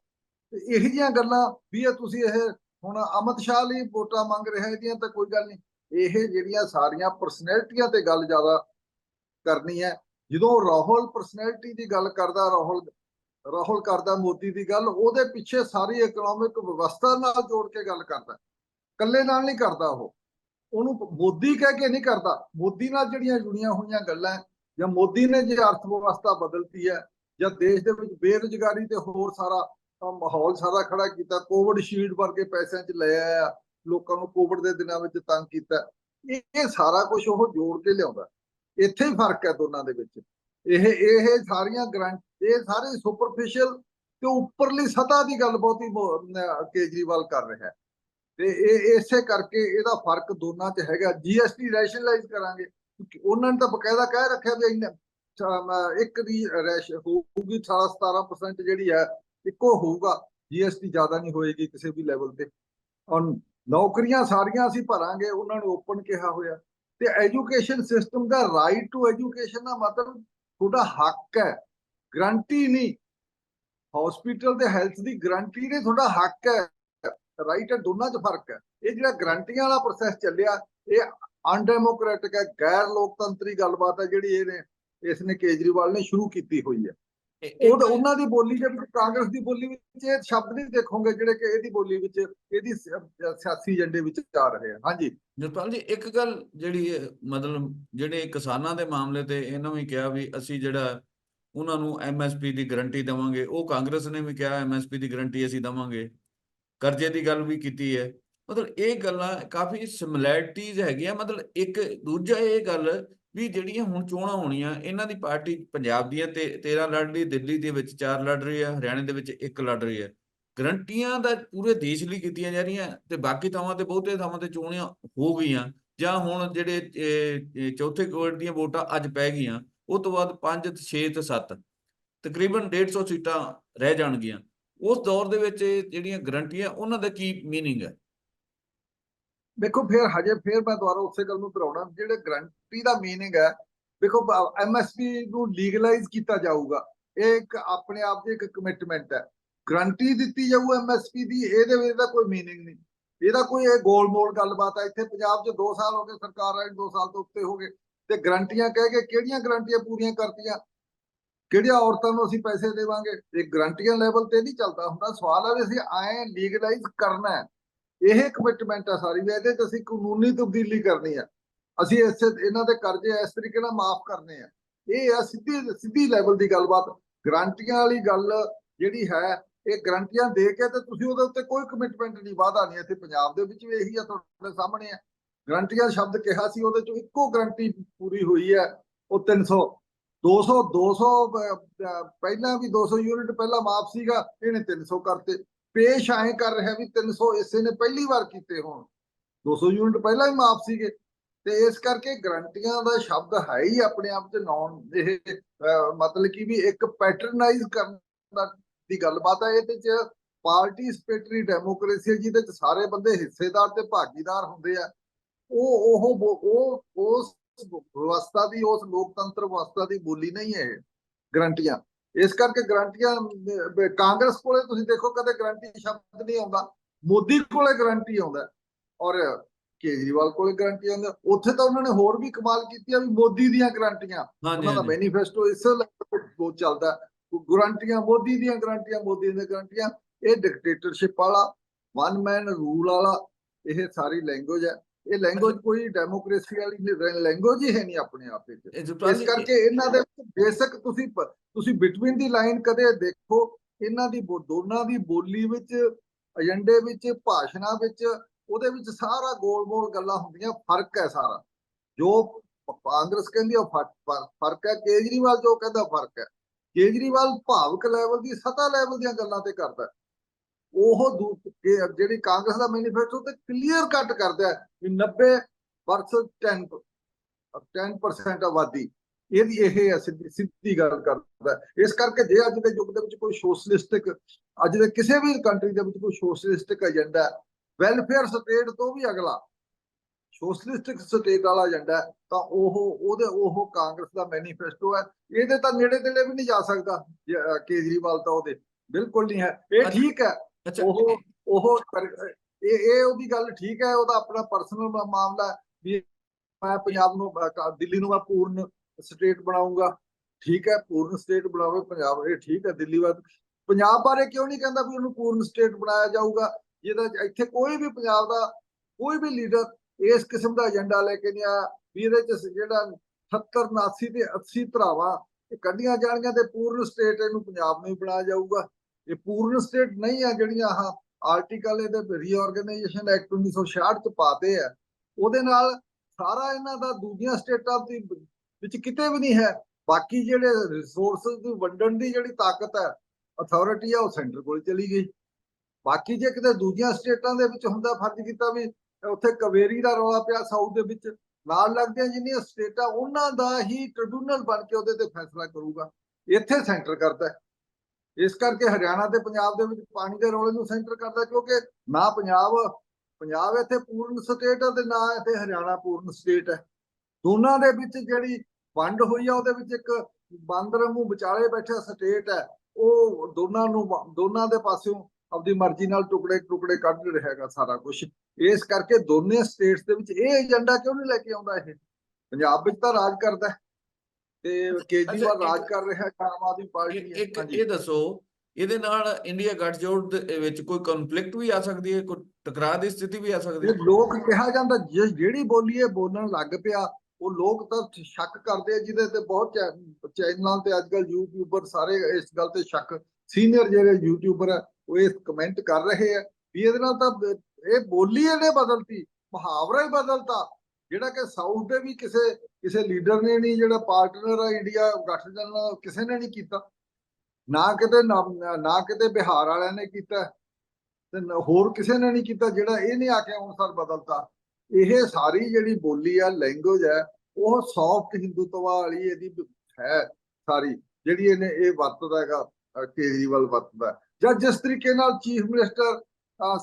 ਤੇ ਇਹੋ ਜਿਹੀਆਂ ਗੱਲਾਂ ਵੀ ਇਹ ਤੁਸੀਂ ਇਹ ਹੁਣ ਅਮਿਤ ਸ਼ਾਹ ਲਈ ਵੋਟਾਂ ਮੰਗ ਰਿਹਾ, ਇਹਦੀਆਂ ਤਾਂ ਕੋਈ ਗੱਲ ਨਹੀਂ। ਇਹ ਜਿਹੜੀਆਂ ਸਾਰੀਆਂ ਪਰਸਨੈਲਿਟੀਆਂ ਤੇ ਗੱਲ ਜ਼ਿਆਦਾ ਕਰਨੀ ਹੈ। ਜਦੋਂ ਰਾਹੁਲ ਪਰਸਨੈਲਿਟੀ ਦੀ ਗੱਲ ਕਰਦਾ, ਰਾਹੁਲ ਰਾਹੁਲ ਕਰਦਾ ਮੋਦੀ ਦੀ ਗੱਲ, ਉਹਦੇ ਪਿੱਛੇ ਸਾਰੀ ਇਕਨੋਮਿਕ ਵਿਵਸਥਾ ਨਾਲ ਜੋੜ ਕੇ ਗੱਲ ਕਰਦਾ। ਇਕੱਲੇ ਨਾਲ ਨਹੀਂ ਕਰਦਾ ਉਹ। ਉਹਨੂੰ ਮੋਦੀ ਕਹਿ ਕੇ ਨਹੀਂ ਕਰਦਾ। ਮੋਦੀ ਨਾਲ ਜਿਹੜੀਆਂ ਜੁੜੀਆਂ ਹੋਈਆਂ ਗੱਲਾਂ ਜਾਂ ਮੋਦੀ ਨੇ ਜੇ ਅਰਥ ਵਿਵਸਥਾ ਬਦਲਤੀ ਹੈ, ਜਾਂ ਦੇਸ਼ ਦੇ ਵਿੱਚ ਬੇਰੁਜ਼ਗਾਰੀ ਤੇ ਹੋਰ ਸਾਰਾ ਮਾਹੌਲ ਸਾਰਾ ਖੜਾ ਕੀਤਾ, ਕੋਵਿਡ ਸ਼ੀਲਡ ਵਰਗੇ ਪੈਸਿਆਂ 'ਚ ਲੈ ਆਇਆ ਲੋਕਾਂ ਨੂੰ ਕੋਵਿਡ ਦੇ ਦਿਨਾਂ ਵਿੱਚ ਤੰਗ ਕੀਤਾ। ਇਹ ਸਾਰਾ ਕੁਝ ਉਹ ਜੋੜ ਕੇ ਲਿਆਉਂਦਾ। ਇੱਥੇ ਹੀ ਫ਼ਰਕ ਹੈ ਦੋਨਾਂ ਦੇ ਵਿੱਚ। ਇਹ ਇਹ ਸਾਰੀਆਂ ਗਰੰਟ ਇਹ ਸਾਰੇ ਸੁਪਰਫੀਸ਼ੀਅਲ ਤੇ ਉੱਪਰਲੀ ਸਤ੍ਹਾ ਦੀ ਗੱਲ ਬਹੁਤੀ ਕੇਜਰੀਵਾਲ ਕਰ ਰਿਹਾ ਹੈ। ਤੇ ਇਹ, ਇਸੇ ਕਰਕੇ ਇਹਦਾ ਫ਼ਰਕ ਦੋਨਾਂ 'ਚ ਹੈਗਾ। ਜੀਐਸਟੀ ਰੈਸ਼ਨਲਾਈਜ਼ ਕਰਾਂਗੇ। ਉਹਨਾਂ ਨੇ ਤਾਂ ਬਕਾਇਦਾ ਕਹਿ ਰੱਖਿਆ ਵੀ ਇੰਨਾ ਇੱਕ ਦੀ ਰੈਸ਼ ਹੋਊਗੀ 18 17% ਜਿਹੜੀ ਹੈ, ਇੱਕੋ ਹੋਊਗਾ। ਜੀਐਸਟੀ ਜ਼ਿਆਦਾ ਨਹੀਂ ਹੋਏਗੀ ਕਿਸੇ ਵੀ ਲੈਵਲ ਤੇ। ਔਰ ਨੌਕਰੀਆਂ ਸਾਰੀਆਂ ਅਸੀਂ ਭਰਾਂਗੇ, ਉਹਨਾਂ ਨੂੰ ਓਪਨ ਕਿਹਾ ਹੋਇਆ। ਤੇ ਐਜੂਕੇਸ਼ਨ ਸਿਸਟਮ ਦਾ ਰਾਈਟ ਟੂ ਐਜੂਕੇਸ਼ਨ ਦਾ ਮਤਲਬ ਤੁਹਾਡਾ ਹੱਕ ਹੈ। ਗਰੰਟੀ ਨਹੀਂ। ਹਸਪੀਟਲ ਤੇ ਹੈਲਥ ਦੀ ਗਰੰਟੀ ਨੇ ਤੁਹਾਡਾ ਹੱਕ ਹੈ। ਰਾਈਟ ਹੈ, ਦੋਨਾਂ 'ਚ ਫ਼ਰਕ ਹੈ। ਇਹ ਜਿਹੜਾ ਗਰੰਟੀਆਂ ਵਾਲਾ ਪ੍ਰੋਸੈਸ ਚੱਲਿਆ, ਇਹ ਅਨਡੈਮੋਕ੍ਰੈਟਿਕ ਹੈ, ਗੈਰ ਲੋਕਤੰਤਰੀ ਗੱਲਬਾਤ ਹੈ ਜਿਹੜੀ ਇਹਨੇ ਇਸ ਨੇ ਕੇਜਰੀਵਾਲ ਨੇ ਸ਼ੁਰੂ ਕੀਤੀ ਹੋਈ ਹੈ। ਉਹ ਉਹਨਾਂ ਦੀ ਬੋਲੀ ਦੇ ਵਿੱਚ ਕਾਂਗਰਸ ਦੀ ਬੋਲੀ ਵਿੱਚ ਇਹ ਸ਼ਬਦ ਨਹੀਂ ਦੇਖੋਗੇ ਜਿਹੜੇ ਕਿ ਇਹਦੀ ਬੋਲੀ ਵਿੱਚ ਇਹਦੀ ਸਿਆਸੀ ਏਜੰਡੇ ਵਿੱਚ ਆ ਰਹੇ ਆ। ਹਾਂਜੀ। ਜਸਪਾਲ ਜੀ ਇੱਕ ਗੱਲ ਜਿਹੜੀ ਮਤਲਬ ਜਿਹੜੇ ਕਿਸਾਨਾਂ ਦੇ ਮਾਮਲੇ ਤੇ ਇਹਨਾਂ ਵੀ ਕਿਹਾ ਵੀ ਅਸੀਂ ਜਿਹੜਾ ਉਹਨਾਂ ਨੂੰ ਐਮਐਸਪੀ ਦੀ ਗਾਰੰਟੀ ਦੇਵਾਂਗੇ ਉਹ ਕਾਂਗਰਸ ਨੇ ਵੀ ਕਿਹਾ ਐਮਐਸਪੀ ਦੀ ਗਾਰੰਟੀ ਅਸੀਂ ਦੇਵਾਂਗੇ। ਕਰਜ਼ੇ ਦੀ ਗੱਲ ਵੀ ਕੀਤੀ ਹੈ। ਮਤਲਬ ਇਹ ਗੱਲਾਂ ਕਾਫੀ ਸਿਮਿਲੈਰਿਟੀਜ਼ ਹੈਗੀਆਂ। ਮਤਲਬ ਇੱਕ ਦੂਜਾ ਇਹ ਗੱਲ ਵੀ ਜਿਹੜੀਆਂ ਹੁਣ ਚੋਣਾਂ ਹੋਣੀਆਂ, ਇਹਨਾਂ ਦੀ ਪਾਰਟੀ ਪੰਜਾਬ ਦੀਆਂ ਤੇ 13 ਲੜ ਰਹੀ, ਦਿੱਲੀ ਦੇ ਵਿੱਚ 4 ਲੜ ਰਹੀ ਹੈ ਹਰਿਆਣੇ ਦੇ ਵਿੱਚ 1 ਲੜ ਰਹੀ ਹੈ। ਗਰੰਟੀਆਂ ਦਾ ਪੂਰੇ ਦੇਸ਼ ਲਈ ਕੀਤੀਆਂ ਜਾ ਰਹੀਆਂ ਤੇ ਬਾਕੀ ਥਾਵਾਂ ਤੇ ਬਹੁਤੇ ਥਾਵਾਂ ਤੇ ਚੋਣਾਂ ਹੋ ਗਈਆਂ ਜਾਂ ਹੁਣ ਜਿਹੜੇ ਚੌਥੇ ਕੋਡ ਦੀਆਂ ਵੋਟਾਂ ਅੱਜ ਪੈ ਗਈਆਂ, ਉਹ ਤੋਂ ਬਾਅਦ 5 ਤੇ 6 ਤੇ 7 ਤਕਰੀਬਨ 150 ਸੀਟਾਂ ਰਹਿ ਜਾਣਗੀਆਂ। ਉਸ ਦੌਰ ਦੇ ਵਿੱਚ ਜਿਹੜੀਆਂ ਗਰੰਟੀਆਂ, ਉਹਨਾਂ ਦਾ ਕੀ ਮੀਨਿੰਗ ਹੈ? ਦੇਖੋ ਫਿਰ ਹਜੇ ਫਿਰ ਮੈਂ ਦੁਬਾਰਾ ਉਸੇ ਗੱਲ ਨੂੰ ਦੁਹਰਾਉਣਾ, ਜਿਹੜੇ ਗਰੰਟੀ ਦਾ ਮੀਨਿੰਗ ਹੈ, ਦੇਖੋ ਐਮਐਸਪੀ ਨੂੰ ਲੀਗਲਾਈਜ਼ ਕੀਤਾ ਜਾਊਗਾ, ਇਹ ਇੱਕ ਆਪਣੇ ਆਪ ਦੀ ਇੱਕ ਕਮਿਟਮੈਂਟ ਹੈ। ਗਰੰਟੀ ਦਿੱਤੀ ਜਾਊ ਐਮਐਸਪੀ ਦੀ, ਇਹਦੇ ਵਿੱਚ ਦਾ ਕੋਈ ਮੀਨਿੰਗ ਨਹੀਂ। ਇਹਦਾ ਕੋਈ ਇਹ ਗੋਲ ਮੋਲ ਗੱਲਬਾਤ ਹੈ, ਇੱਥੇ ਪੰਜਾਬ 'ਚ 2 ਸਾਲ ਹੋ ਗਏ, ਸਰਕਾਰ ਆਈ 2 ਸਾਲ ਤੋਂ ਉੱਤੇ ਹੋ ਗਏ, ਤੇ ਗਰੰਟੀਆਂ ਕਹਿ ਕੇ ਕਿਹੜੀਆਂ ਗਰੰਟੀਆਂ ਪੂਰੀਆਂ ਕਰਤੀਆਂ? ਕਿਹੜੀਆਂ ਔਰਤਾਂ ਨੂੰ ਅਸੀਂ ਪੈਸੇ ਦੇਵਾਂਗੇ? ਇਹ ਗਰੰਟੀਆਂ ਲੈਵਲ ਤੇ ਨਹੀਂ ਚੱਲਦਾ ਹੁੰਦਾ, ਸਵਾਲ ਹੈ ਵੀ ਅਸੀਂ ਆਏ ਲੀਗਲਾਈਜ਼ ਕਰਨਾ ਹੈ। ਇਹ ਕਮਿਟਮੈਂਟ ਆ ਸਾਰੀ ਵੀ ਇਹਦੇ ਚ ਅਸੀਂ ਕਾਨੂੰਨੀ ਤਬਦੀਲੀ ਕਰਨੀ ਆ। ਅਸੀਂ ਇਸ ਇਹਨਾਂ ਦੇ ਕਰਜ਼ੇ ਇਸ ਤਰੀਕੇ ਨਾਲ ਮਾਫ ਕਰਨੇ ਆ। ਇਹ ਆ ਸਿੱਧੀ ਸਿੱਧੀ ਲੈਵਲ ਦੀ ਗੱਲਬਾਤ। ਗਰੰਟੀਆਂ ਵਾਲੀ ਗੱਲ ਜਿਹੜੀ ਹੈ ਇਹ ਗਰੰਟੀਆਂ ਦੇ ਕੇ ਤੇ ਤੁਸੀਂ ਉਹਦੇ ਉੱਤੇ ਕੋਈ ਕਮਿਟਮੈਂਟ ਨਹੀਂ ਵਾਅਦਾ ਨਹੀਂ। ਇੱਥੇ ਪੰਜਾਬ ਦੇ ਵਿੱਚ ਵੀ ਇਹੀ ਆ ਤੁਹਾਡੇ ਸਾਹਮਣੇ ਆ। ਗਰੰਟੀਆਂ ਸ਼ਬਦ ਕਿਹਾ ਸੀ ਉਹਦੇ ਚੋਂ ਇੱਕੋ ਗਰੰਟੀ ਪੂਰੀ ਹੋਈ ਹੈ ਉਹ 300 200 200 ਅਹ, ਅਹ, ਪਹਿਲਾਂ ਵੀ 200 ਯੂਨਿਟ ਪਹਿਲਾਂ ਮਾਫ ਸੀਗਾ ਇਹਨੇ 300 ਕਰਤੇ। ਪੇਸ਼ ਆਏ ਕਰ ਰਿਹਾ ਵੀ 300 ਇਸੇ ਨੇ ਪਹਿਲੀ ਵਾਰ ਕੀਤੇ ਹੋਣ। 200 ਯੂਨਿਟ ਪਹਿਲਾਂ ਹੀ ਮਾਫ ਸੀਗੇ। ਤੇ ਇਸ ਕਰਕੇ ਗਰੰਟੀਆਂ ਦਾ ਸ਼ਬਦ ਹੈ ਹੀ ਆਪਣੇ ਆਪ ਚ ਨੌਨ ਇਹ ਮਤਲਬ ਕਿ ਵੀ ਇੱਕ ਪੈਟਰਨਾਈਜ਼ ਕਰਨ ਦਾ ਦੀ ਗੱਲਬਾਤ ਹੈ। ਇਹਦੇ ਚ ਪਾਰਟਿਸਿਪੇਟਰੀ ਡੈਮੋਕ੍ਰੇਸੀ ਜਿਹਦੇ ਚ ਸਾਰੇ ਬੰਦੇ ਹਿੱਸੇਦਾਰ ਤੇ ਭਾਗੀਦਾਰ ਹੁੰਦੇ ਆ। ਉਹ ਉਹ ਉਹ, ਉਸ ਵਿਵਸਥਾ ਦੀ, ਉਸ ਲੋਕਤੰਤਰ ਵਿਵਸਥਾ ਦੀ ਬੋਲੀ ਨਹੀਂ ਹੈ ਇਹ। ਗਰੰਟੀਆਂ। ਇਸ ਕਰਕੇ ਗਰੰਟੀਆਂ ਕਾਂਗਰਸ ਕੋਲੇ ਤੁਸੀਂ ਦੇਖੋ ਕਦੇ ਗਰੰਟੀ ਸ਼ਬਦ ਨਹੀਂ ਆਉਂਦਾ। ਮੋਦੀ ਕੋਲੇ ਗਰੰਟੀ ਆਉਂਦਾ ਔਰ ਕੇਜਰੀਵਾਲ ਕੋਲੇ ਗਰੰਟੀ ਆਉਂਦਾ ਉੱਥੇ ਤਾਂ ਉਹਨਾਂ ਨੇ ਹੋਰ ਵੀ ਕਮਾਲ ਕੀਤੀ ਆ ਵੀ ਮੋਦੀ ਦੀਆਂ ਗਰੰਟੀਆਂ। ਉਹਨਾਂ ਦਾ ਮੈਨੀਫੈਸਟੋ ਇਸ ਤੇ ਬਹੁਤ ਚੱਲਦਾ ਗਰੰਟੀਆਂ ਮੋਦੀ ਦੀਆਂ ਗਰੰਟੀਆਂ ਮੋਦੀ ਦੀਆਂ ਗਰੰਟੀਆਂ। ਇਹ ਡਿਕਟੇਟਰਸ਼ਿਪ ਵਾਲਾ ਵਨ ਮੈਨ ਰੂਲ ਵਾਲਾ ਇਹ ਸਾਰੀ ਲੈਂਗੁਏਜ ਹੈ। ਇਹ ਲੈਂਗੁਏਜ ਕੋਈ ਡੈਮੋਕ੍ਰੇਸੀ ਵਾਲੀ ਲੈਂਗੁਏਜ ਹੀ ਹੈ ਨਹੀਂ ਆਪਣੇ ਆਪ ਵਿੱਚ। ਇਸ ਕਰਕੇ ਇਹਨਾਂ ਦੇ ਬੇਸਿਕ ਤੁਸੀਂ ਤੁਸੀਂ ਬਿਟਵੀਨ ਦੀ ਲਾਈਨ ਕਦੇ ਦੇਖੋ ਇਹਨਾਂ ਦੀ ਦੋਨਾਂ ਦੀ ਬੋਲੀ ਵਿੱਚ ਏਜੰਡੇ ਵਿੱਚ ਭਾਸ਼ਣਾਂ ਵਿੱਚ ਉਹਦੇ ਵਿੱਚ ਸਾਰਾ ਗੋਲ-ਮੋਲ ਗੱਲਾਂ ਹੁੰਦੀਆਂ ਫ਼ਰਕ ਹੈ ਸਾਰਾ। ਜੋ ਕਾਂਗਰਸ ਕਹਿੰਦੀ ਆ ਫ਼ਰਕ ਹੈ ਕੇਜਰੀਵਾਲ ਜੋ ਕਹਿੰਦਾ ਫ਼ਰਕ ਹੈ। ਕੇਜਰੀਵਾਲ ਭਾਵਕ ਲੈਵਲ ਦੀ ਸਤਾ ਲੈਵਲ ਦੀਆਂ ਗੱਲਾਂ ਤੇ ਕਰਦਾ। ਉਹ ਜਿਹੜੀ ਕਾਂਗਰਸ ਦਾ ਮੈਨੀਫੈਸਟੋ ਤੇ ਕਲੀਅਰ ਕੱਟ ਕਰਦਾ ਹੈ ਵੀ 90 ਵਰਸਸ 10 10% ਆਬਾਦੀ ਇਹਦੀ ਇਹ ਸਿੱਧੀ ਸਿੱਧੀ ਗੱਲ ਕਰਦਾ। ਇਸ ਕਰਕੇ ਜੇ ਅੱਜ ਦੇ ਯੁੱਗ ਦੇ ਵਿੱਚ ਕੋਈ ਸੋਸ਼ਲਿਸਟਿਕ ਅੱਜ ਦੇ ਕਿਸੇ ਵੀ ਕੰਟਰੀ ਦੇ ਵਿੱਚ ਕੋਈ ਸੋਸ਼ਲਿਸਟਿਕ ਏਜੰਡਾ ਵੈਲਫੇਅਰ ਸਟੇਟ ਤੋਂ ਵੀ ਅਗਲਾ ਸੋਸ਼ਲਿਸਟਿਕ ਸਟੇਟ ਵਾਲਾ ਏਜੰਡਾ ਤਾਂ ਉਹ ਉਹਦੇ ਉਹ ਕਾਂਗਰਸ ਦਾ ਮੈਨੀਫੈਸਟੋ ਹੈ ਇਹਦੇ ਤਾਂ ਨੇੜੇ ਤੇੜੇ ਵੀ ਨਹੀਂ ਜਾ ਸਕਦਾ ਕੇਜਰੀਵਾਲ ਤਾਂ ਉਹਦੇ ਬਿਲਕੁਲ ਨਹੀਂ ਹੈ ਇਹ। ਠੀਕ ਹੈ ਅੱਛਾ ਉਹ ਉਹ ਇਹ ਇਹ ਉਹਦੀ ਗੱਲ ਠੀਕ ਹੈ ਉਹਦਾ ਆਪਣਾ ਪਰਸਨਲ ਮਾਮਲਾ ਵੀ ਮੈਂ ਪੰਜਾਬ ਨੂੰ ਦਿੱਲੀ ਨੂੰ ਮੈਂ ਪੂਰਨ ਸਟੇਟ ਬਣਾਉਂਗਾ ਠੀਕ ਹੈ ਪੂਰਨ ਸਟੇਟ ਬਣਾਵੇ ਪੰਜਾਬ ਇਹ ਠੀਕ ਹੈ ਦਿੱਲੀ ਬਾਰੇ ਪੰਜਾਬ ਬਾਰੇ ਕਿਉਂ ਨਹੀਂ ਕਹਿੰਦਾ ਵੀ ਉਹਨੂੰ ਪੂਰਨ ਸਟੇਟ ਬਣਾਇਆ ਜਾਊਗਾ? ਜਿਹਦਾ ਇੱਥੇ ਕੋਈ ਵੀ ਪੰਜਾਬ ਦਾ ਕੋਈ ਵੀ ਲੀਡਰ ਇਸ ਕਿਸਮ ਦਾ ਏਜੰਡਾ ਲੈ ਕੇ ਨਹੀਂ ਆਇਆ ਵੀ ਇਹਦੇ ਚ ਜਿਹੜਾ 78 79 ਤੇ 80 ਧਰਾਵਾਂ ਇਹ ਕੱਢੀਆਂ ਜਾਣਗੀਆਂ ਤੇ ਪੂਰਨ ਸਟੇਟ ਇਹਨੂੰ ਪੰਜਾਬ ਨੂੰ ਹੀ ਬਣਾਇਆ ਜਾਊਗਾ। ਇਹ ਪੂਰਨ ਸਟੇਟ ਨਹੀਂ ਆ ਜਿਹੜੀਆਂ ਆਹ ਆਰਟੀਕਲ ਇਹਦੇ ਰੀਆਰਗੇਨਾਈਜੇਸ਼ਨ ਐਕਟ 1966 ਚ ਪਾਤੇ ਆ। ਉਹਦੇ ਨਾਲ ਸਾਰਾ ਇਹਨਾਂ ਦਾ ਦੂਜੀਆਂ ਸਟੇਟਾਂ ਦੀ ਵਿੱਚ ਕਿਤੇ ਵੀ ਨਹੀਂ ਹੈ। ਬਾਕੀ ਜਿਹੜੇ ਰਿਸੋਰਸਸ ਦੀ ਵੰਡਣ ਦੀ ਜਿਹੜੀ ਤਾਕਤ ਹੈ ਅਥਾਰਟੀ ਆ, ਉਹ ਸੈਂਟਰ ਕੋਲ ਚਲੀ ਗਈ। ਬਾਕੀ ਜੇ ਕਿਤੇ ਦੂਜੀਆਂ ਸਟੇਟਾਂ ਦੇ ਵਿੱਚ ਹੁੰਦਾ ਫਰਜ਼ ਕੀਤਾ ਵੀ ਉੱਥੇ ਕਵੇਰੀ ਦਾ ਰੌਲਾ ਪਿਆ ਸਾਊਥ ਦੇ ਵਿੱਚ, ਨਾਲ ਲੱਗਦੀਆਂ ਜਿੰਨੀਆਂ ਸਟੇਟਾਂ ਉਹਨਾਂ ਦਾ ਹੀ ਟ੍ਰਿਬਿਊਨਲ ਬਣ ਕੇ ਉਹਦੇ ਤੇ ਫੈਸਲਾ ਕਰੂਗਾ। ਇੱਥੇ ਸੈਂਟਰ ਕਰਦਾ। ਇਸ ਕਰਕੇ ਹਰਿਆਣਾ ਤੇ ਪੰਜਾਬ ਦੇ ਵਿੱਚ ਪਾਣੀ ਦੇ ਰੌਲੇ ਨੂੰ ਸੈਂਟਰ ਕਰਦਾ ਕਿਉਂਕਿ ਨਾ ਪੰਜਾਬ ਪੰਜਾਬ ਇੱਥੇ ਪੂਰਨ ਸਟੇਟ ਹੈ ਤੇ ਨਾ ਇੱਥੇ ਹਰਿਆਣਾ ਪੂਰਨ ਸਟੇਟ ਹੈ। ਦੋਨਾਂ ਦੇ ਵਿੱਚ ਜਿਹੜੀ ਵੰਡ ਹੋਈ ਆ, ਉਹਦੇ ਵਿੱਚ ਇੱਕ ਬਾਂਦਰ ਨੂੰ ਵਿਚਾਲੇ ਬੈਠਿਆ ਸਟੇਟ ਹੈ। ਉਹ ਦੋਨਾਂ ਨੂੰ ਦੋਨਾਂ ਦੇ ਪਾਸਿਓਂ ਆਪਦੀ ਮਰਜ਼ੀ ਨਾਲ ਟੁਕੜੇ ਟੁਕੜੇ ਕੱਢ ਰਿਹਾ ਹੈਗਾ ਸਾਰਾ ਕੁਝ ਇਸ ਕਰਕੇ ਦੋਨੇ ਸਟੇਟਸ ਦੇ ਵਿੱਚ ਇਹ ਏਜੰਡਾ ਕਿਉਂ ਨਹੀਂ ਲੈ ਕੇ ਆਉਂਦਾ ਇਹ? ਪੰਜਾਬ ਵਿੱਚ ਤਾਂ ਰਾਜ ਕਰਦਾ ਤੇ ਕੇਜਰੀਵਾਲ ਰਾਜ ਕਰ ਰਿਹਾ ਹੈ ਆਮ ਆਦਮੀ ਪਾਰਟੀ ਇੱਕ ਹੈ। ਇਹ ਦੱਸੋ ਇਹਦੇ ਨਾਲ ਇੰਡੀਆ ਗੱਠਜੋੜ ਦੇ ਵਿੱਚ ਕੋਈ ਕਨਫਲਿਕਟ ਵੀ ਆ ਸਕਦੀ ਹੈ ਕੋਈ ਟਕਰਾਅ ਦੀ ਸਥਿਤੀ ਵੀ ਆ ਸਕਦੀ ਹੈ ਇਹ ਲੋਕ ਕਿਹਾ ਜਾਂਦਾ ਜਿਹੜੀ ਬੋਲੀ ਇਹ ਬੋਲਣ ਲੱਗ ਪਿਆ ਉਹ ਲੋਕ ਤਾਂ ਸ਼ੱਕ ਕਰਦੇ ਆ ਜਿਹਦੇ ਤੇ ਬਹੁਤ ਚੈਨਲਾਂ ਤੇ ਅੱਜਕੱਲ ਯੂਟਿਊਬਰ ਸਾਰੇ ਇਸ ਗੱਲ ਤੇ ਸ਼ੱਕ ਸੀਨੀਅਰ ਜਿਹੜੇ ਯੂਟਿਊਬਰ ਆ ਉਹ ਇਸ ਕਮੈਂਟ ਕਰ ਰਹੇ ਆ ਵੀ ਇਹਦੇ ਨਾਲ ਤਾਂ ਇਹ ਬੋਲੀ ਇਹਨੇ ਬਦਲਤੀ ਮੁਹਾਵਰਾ ਹੀ ਬਦਲਤਾ ਜਿਹੜਾ ਕਿ ਸਾਊਥ ਦੇ ਵੀ ਕਿਸੇ ਕਿਸੇ ਲੀਡਰ ਨੇ ਨਹੀਂ, ਜਿਹੜਾ ਪਾਰਟਨਰ ਆ ਇੰਡੀਆ ਗਠਜਨ ਨਾਲ ਕਿਸੇ ਨੇ ਨਹੀਂ ਕੀਤਾ। ਨਾ ਕਿਤੇ ਨਾ ਕਿਤੇ ਬਿਹਾਰ ਵਾਲਿਆਂ ਨੇ ਕੀਤਾ। ਤੇ ਹੋਰ ਕਿਸੇ ਨੇ ਨਹੀਂ ਕੀਤਾ ਜਿਹੜਾ ਇਹਨੇ ਆ ਕੇ ਅਨੁਸਾਰ ਬਦਲਤਾ। ਇਹ ਸਾਰੀ ਜਿਹੜੀ ਬੋਲੀ ਆ ਲੈਂਗੁਏਜ ਹੈ ਉਹ ਸੌਫਟ ਹਿੰਦੂਤਵਾ ਵਾਲੀ ਇਹਦੀ ਹੈ ਸਾਰੀ, ਜਿਹੜੀ ਇਹਨੇ ਇਹ ਵਰਤਦਾ ਹੈਗਾ ਕੇਜਰੀਵਾਲ ਵਰਤਦਾ। ਜਾਂ ਜਿਸ ਤਰੀਕੇ ਨਾਲ ਚੀਫ ਮਿਨਿਸਟਰ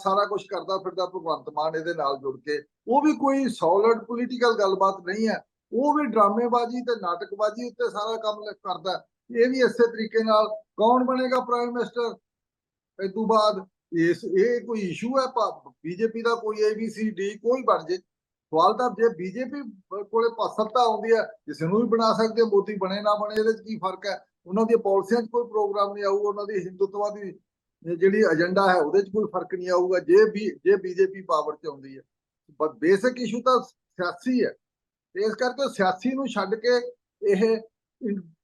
ਸਾਰਾ ਕੁਝ ਕਰਦਾ ਫਿਰਦਾ ਭਗਵੰਤ ਮਾਨ ਇਹਦੇ ਨਾਲ ਜੁੜ ਕੇ ਉਹ ਵੀ ਕੋਈ ਸੋਲਿਡ ਪੋਲੀਟੀਕਲ ਗੱਲਬਾਤ ਨਹੀਂ ਹੈ। ਉਹ ਵੀ ਡਰਾਮੇਬਾਜ਼ੀ ਤੇ ਨਾਟਕਬਾਜ਼ੀ ਉੱਤੇ ਸਾਰਾ ਕੰਮ ਕਰਦਾ ਇਹ ਵੀ ਇਸੇ ਤਰੀਕੇ ਨਾਲ ਕੌਣ ਬਣੇਗਾ ਪ੍ਰਾਈਮ ਮਿਨਿਸਟਰ ਇਸ ਤੋਂ ਬਾਅਦ ਇਸ, ਇਹ ਕੋਈ ਇਸ਼ੂ ਹੈ ਬੀਜੇਪੀ ਦਾ ਕੋਈ ਏਬੀਸੀ ਡੀ ਕੋਈ ਬਣ ਜੇ। ਸਵਾਲ ਤਾਂ ਜੇ ਬੀਜੇਪੀ ਕੋਲੇ ਪ- ਸੱਤਾ ਆਉਂਦੀ ਹੈ, ਕਿਸੇ ਨੂੰ ਵੀ ਬਣਾ ਸਕਦੇ ਮੋਦੀ ਬਣੇ ਨਾ ਬਣੇ, ਇਹਦੇ ਚ ਕੀ ਫ਼ਰਕ ਹੈ? ਉਹਨਾਂ ਦੀਆਂ ਪਾਲਿਸੀਆਂ 'ਚ ਕੋਈ ਪ੍ਰੋਗਰਾਮ ਨਹੀਂ ਆਊਗਾ ਉਹਨਾਂ ਦੀ ਹਿੰਦੁਤਵਾ ਦੀ ਜਿਹੜੀ ਏਜੰਡਾ ਹੈ, ਉਹਦੇ 'ਚ ਕੋਈ ਫ਼ਰਕ ਨਹੀਂ ਆਊਗਾ, ਜੇ ਵੀ, ਜੇ ਬੀਜੇਪੀ ਪਾਵਰ 'ਚ ਆਉਂਦੀ ਹੈ। ਪਰ ਬੇਸਿਕ ਇਸ਼ੂ ਤਾਂ ਸਿਆਸੀ ਹੈ। ਇਸ ਕਰਕੇ ਸਿਆਸੀ ਨੂੰ ਛੱਡ ਕੇ ਇਹ